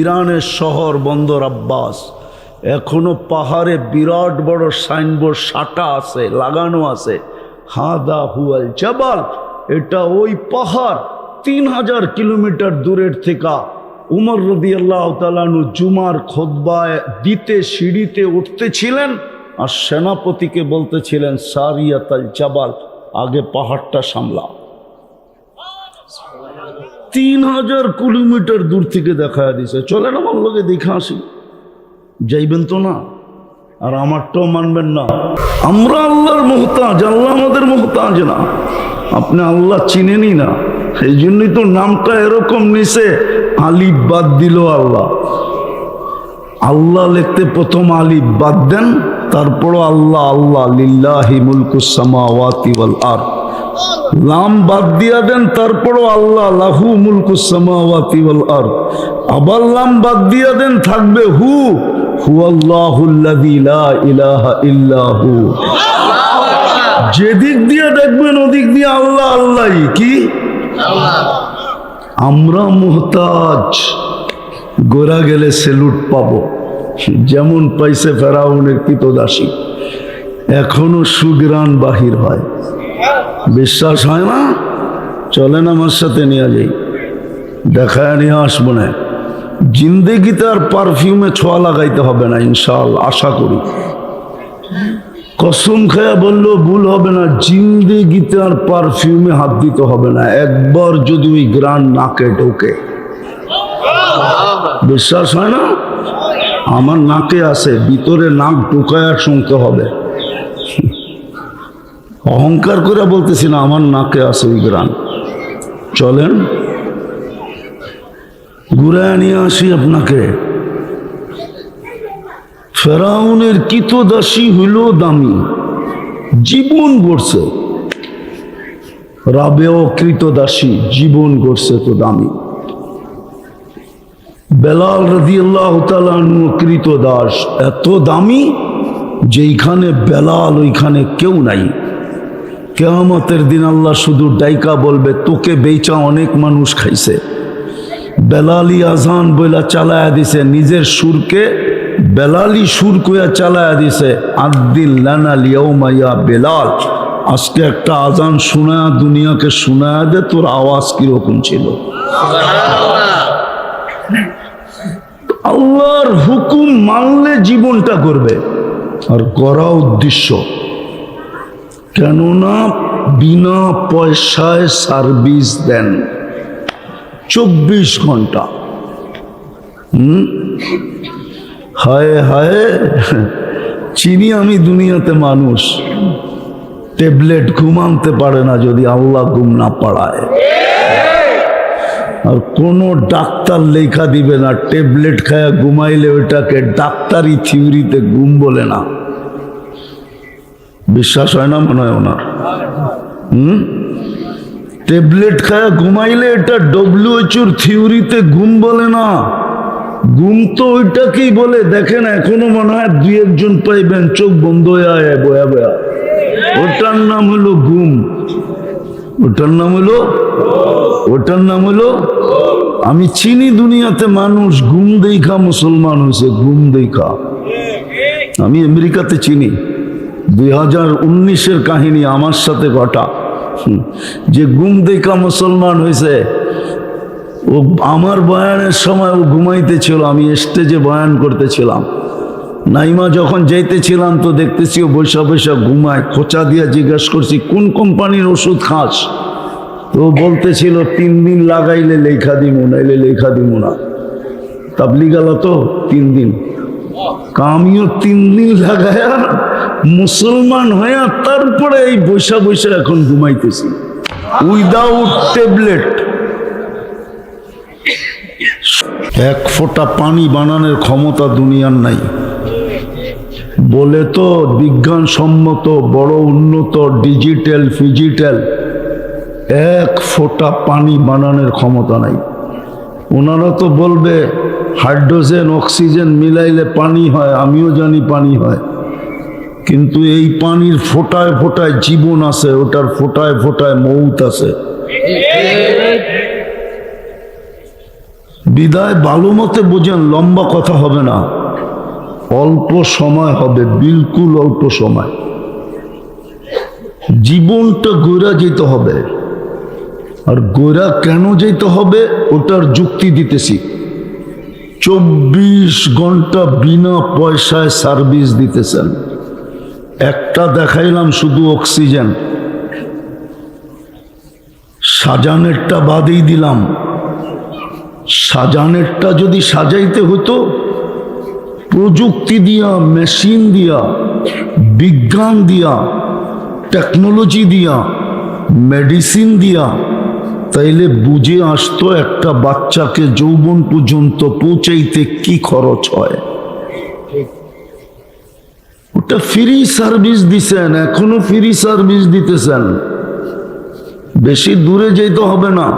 ইরানের শহর বন্দর আব্বাস। এখনও পাহাড়ে বিরাট বড় সাইনবোর্ড সাটা আছে, লাগানো আছে। হাদা হুয়াল জাবাল, এটা ওই পাহাড় তিন হাজার কিলোমিটার দূরের থেকে। উমর রদি আল্লাহ তালানু জুমার খোদবায় দিতে, সিঁড়িতে উঠতেছিলেন আর সেনাপতিকে বলতেছিলেন, সারিয়াতাল জাবাল, আগে পাহাড়টা সামলা তিন হাজার কিলোমিটার দূর থেকে দেখা দিছে। চলেন আমার লোকে দেখে আসি। যাইবেন তো না? আর আমারটাও মানবেন না। আমরা আল্লাহর মোহতাজ, আল্লাহ আমাদের মোহতাজ না। আপনি আল্লাহ চিনেনি না। সেই জন্যই তো নামটা এরকম নিছে, আলিফ বাদ দিল আল্লাহ। আল্লাহ লিখতে প্রথম আলিফ বাদ দেন, তারপরও আল্লাহ আল্লাহ লিল্লাহি মুলকুসামাওয়াতি ওয়াল আরদ। লাম বাদ দিয়া দেন, তারপরও আল্লাহ লাহু মুলকুসামাওয়াতি ওয়াল আরদ। আবার লাম বাদ দিয়া দেন, থাকবে হু হুয়াল্লাহুল্লাযী লা ইলাহা ইল্লা হু। যেদিক দিয়ে দেখবেন, ওদিক দিয়ে আল্লাহ, আল্লাহই কি? আমরা মোহতাজ, গোরা গেলে সেলুট পাবো। যেমন পাইছে ফেরাউনের কৃতদাসী এখনও সুগ্রাণ বাহির হয়। বিশ্বাস হয় না? চলেন আমার সাথে নিয়ে যাই। দেখায় নিয়ে আসব না। জিন্দেগিতে আর পারফিউমে ছোঁয়া লাগাইতে হবে না ইনশাল আশা করি। কসম খায়া বললেও ভুল হবে না, জিন্দেগিতে আর পারফিউমে হাত দিতে হবে না। একবার যদি ওই গ্রান নাকে ঢোকে। বিশ্বাস হয় না? আমার নাকে আছে, ভিতরে নাক ঢুকায়া শুনতে হবে। অহংকার করে বলতেছি না, আমার নাকে আছে ওই গ্রান চলেন, ঘুরায় নিয়ে আসি আপনাকে। ফেরাউনের কিতদাসী হইল দামি, জীবন গড়ছে। রাবেও কৃতদাসী, জীবন গড়ছে তো দামি। বেলাল রদি আল্লাহ কৃত দাস এত দামি যেইখানে বেলাল, ওইখানে কেউ নাই। কেয়ামতের দিন আল্লাহ শুধু ডাইকা বলবে, তোকে বেচা অনেক মানুষ খাইছে। বেলালি আজান বইলা চালায়া দিছে, নিজের সুরকে বেলালি সুর কইয়া চালায়া দিছে আদিল লিয়াউমাইয়া বেলাল। আজকে একটা আজান শোনায়া, দুনিয়াকে শোনায়া দে, তোর আওয়াজ কীরকম ছিল? আল্লাহর হুকুম মানলে জীবনটা করবে। আর করা উদ্দেশ্য কেননা বিনা পয়সায় সার্ভিস দেন। চব্বিশ ঘণ্টা। হায় হায়, চিনি আমি দুনিয়াতে মানুষ। ট্যাবলেট ঘুম আনতে পারে না যদি আল্লাহ ঘুম না পাড়ায়। আর কোনো ডাক্তার লেখা দিবে না, ট্যাবলেট খায়া ঘুমাইলে ওইটাকে ডাক্তারি থিওরিতে ঘুম বলে না। বিশ্বাস হয় না, মনে হয় ওনার। হুম? ট্যাবলেট খায়া ঘুমাইলে এটা ডব্লিউএচওর থিওরিতে ঘুম বলে না। ঘুম তো ওইটাকেই বলে। দেখেন, এখনও মনে হয় দুই একজন পাইবেন, চোখ বন্ধ হয়ে আয়, বয়া বয়া। ওটার নাম হলো ঘুম। ওটার নাম হলো ওটার নাম হলো আমি চিনি দুনিয়াতে মানুষ, ঘুম দেখা মুসলমান হয়েছে, ঘুম দেখা। আমি আমেরিকাতে চিনি। দুই হাজার উনিশের কাহিনী আমার সাথে ঘটা। যে গুম দেখা মুসলমান হয়েছে ও আমার বয়ানের সময় ও ঘুমাইতেছিল আমি স্টেজে বয়ান করতেছিলাম। নাইমা যখন যাইতেছিলাম তো দেখতেছি ও বৈশা বৈশা ঘুমায়, খোঁচা দিয়া জিজ্ঞাসা করছি, কোন কোম্পানির ওষুধ খাস? তো বলতেছিল, তিন দিন লাগাইলে লেখা দিমু, নাইলে লেখা দিমু না। তাবলি গেল তো তিন দিন। কা আমিও তিন দিন লাগায়া মুসলমান হইয়া তারপরে এই বৈশা বৈশা এখন ঘুমাইতেছি। উইদাউট ট্যাবলেট এক ফোঁটা পানি বানানোর ক্ষমতা দুনিয়ার নাই। বলে তো বিজ্ঞানসম্মত বড়, উন্নত ডিজিটাল ফিজিটাল এক ফোঁটা পানি বানানোর ক্ষমতা নাই। ওনারা তো বলবে, হাইড্রোজেন, অক্সিজেন মিলাইলে পানি হয়, আমিও জানি পানি হয়। কিন্তু এই পানির ফোটায় ফোটায় জীবন আছে, ওটার ফোটায় ফোটায় মৌত আছে। বিদায় ভালো মতে বোঝেন, লম্বা কথা হবে না। অল্প সময় হবে, বিলকুল অল্প সময়। জীবনটা গোরা যেতে হবে। আর গোরা কেন যেতে হবে, ওটার যুক্তি দিতেছি। চব্বিশ ঘণ্টা বিনা পয়সায় সার্ভিস দিতেছেন। একটা দেখাইলাম শুধু অক্সিজেন। সাজানেরটা বাদেই দিলাম। সাজানেরটা যদি সাজাইতে হতো, প্রযুক্তি দিয়া, মেশিন দিয়া, বিজ্ঞান দিয়া, টেকনোলজি দিয়া, মেডিসিন দিয়া, তাইলে বুঝে আসতো একটা বাচ্চাকে যৌবন পর্যন্ত পৌঁছাইতে কি খরচ হয়। ওটা ফ্রি সার্ভিস দিছেন, এখনও ফ্রি সার্ভিস দিতেছেন। বেশি দূরে যেতে হবে না।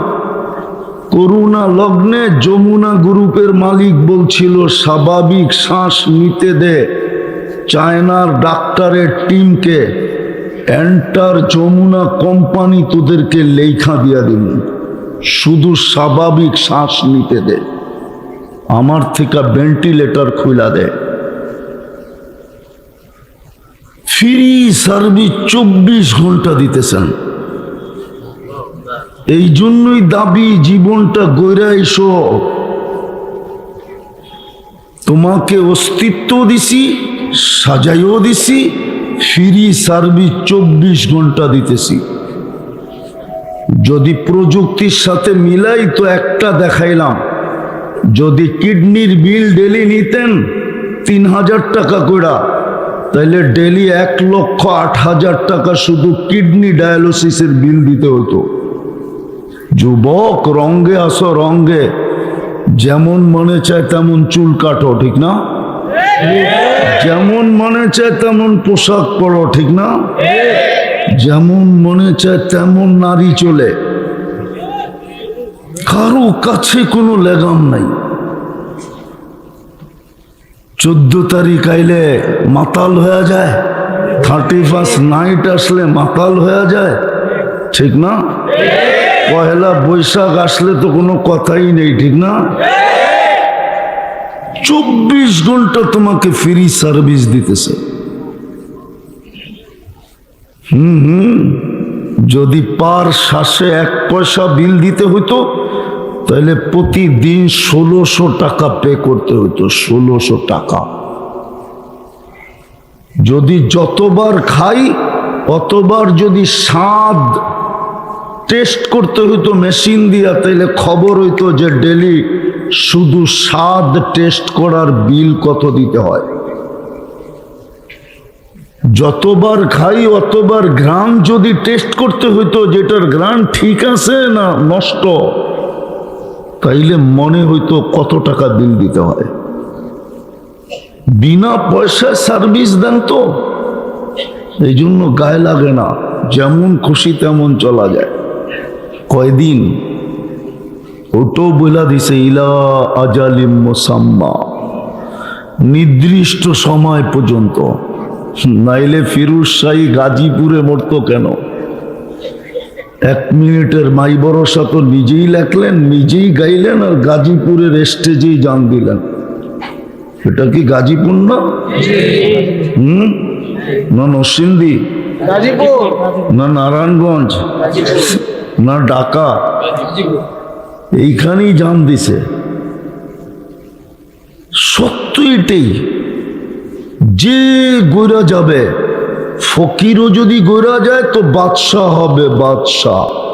করুণা লগ্নে যমুনা গ্রুপের মালিক বলছিল, স্বাভাবিক শ্বাস নিতে দে। চায়নার ডাক্তারের টিমকে, এন্টার যমুনা কোম্পানি তোদেরকে লেখা দিয়া দিন। শুধু স্বাভাবিক শ্বাস নিতে দে। আমার থেকে ভেন্টিলেটর খুলা দে। ফ্রি সার্ভিস চব্বিশ ঘণ্টা দিতেছেন। এই জন্যই দাবি জীবনটা গইরা এসো। তোমাকে অস্তিত্ব দিছি, সাজাইও দিছি, ফ্রি সার্ভিস চব্বিশ ঘণ্টা দিতেছি। যদি প্রযুক্তির সাথে মিলাই তো একটা দেখাইলাম। যদি কিডনির বিল ডেলি নিতেন, তিন হাজার টাকা করে তাহলে ডেলি এক লক্ষ আট হাজার টাকা শুধু কিডনি ডায়ালিসিসের বিল দিতে হতো। যুবক রঙ্গে আসো রঙ্গে যেমন মনে চায় তেমন চুল কাটো, ঠিক না? যেমন মনে চায় তেমন পোশাক পরো, ঠিক না? যেমন মনে চায় তেমন নারী চলে। কারও কাছে কোনো লেগাম নাই। চোদ্দ তারিখ আইলে মাতাল হয়ে যায়। থার্টি ফার্স্ট নাইট আসলে মাতাল হয়ে যায়। ঠিক না? পয়লা বৈশাখ আসলে তো কোনো কথাই নেই, ঠিক না? চব্বিশ ঘণ্টা তোমাকে ফ্রি সার্ভিস দিতেছে। হুম হুম। যদি পার শ্বাসে এক পয়সা বিল দিতে হতো তাহলে প্রতিদিন ষোলোশো টাকা পে করতে হতো ষোলোশো টাকা। যদি যতবার খাই, অতবার যদি স্বাদ টেস্ট করতে হইতো মেশিন দিয়া, তাইলে খবর হইতো যে ডেলি শুধু স্বাদ টেস্ট করার বিল কত দিতে হয়। যতবার খাই, অতবার গ্রাম যদি টেস্ট করতে হইতো, যেটার গ্রাম ঠিক আছে না নষ্ট তাইলে মনে হইতো কত টাকা বিল দিতে হয়। বিনা পয়সায় সার্ভিস দেন তো। এই জন্য গায়ে লাগে না, যেমন খুশি তেমন চলা যায়। কয়দিন? ওটাও বলা দিছে, ইলা আজালিম মোসাম্মা। নির্দিষ্ট সময় পর্যন্ত। নাইলে ফিরুজ শাহী গাজীপুরে মরতো কেন? এক মিনিটের মাই ভরসা তো নিজেই লেখলেন নিজেই গাইলেন আর গাজীপুরের স্টেজেই জান দিলেন। এটা কি গাজীপুর না? হম? না গাজীপুর। না নারায়ণগঞ্জ। না ঢাকা। এইখানেই জান দিছে। সত্য এটাই যে গৈরা যাবে ফকিরও যদি গৈরা যায় তো বাদশাহ হবে বাদশাহ।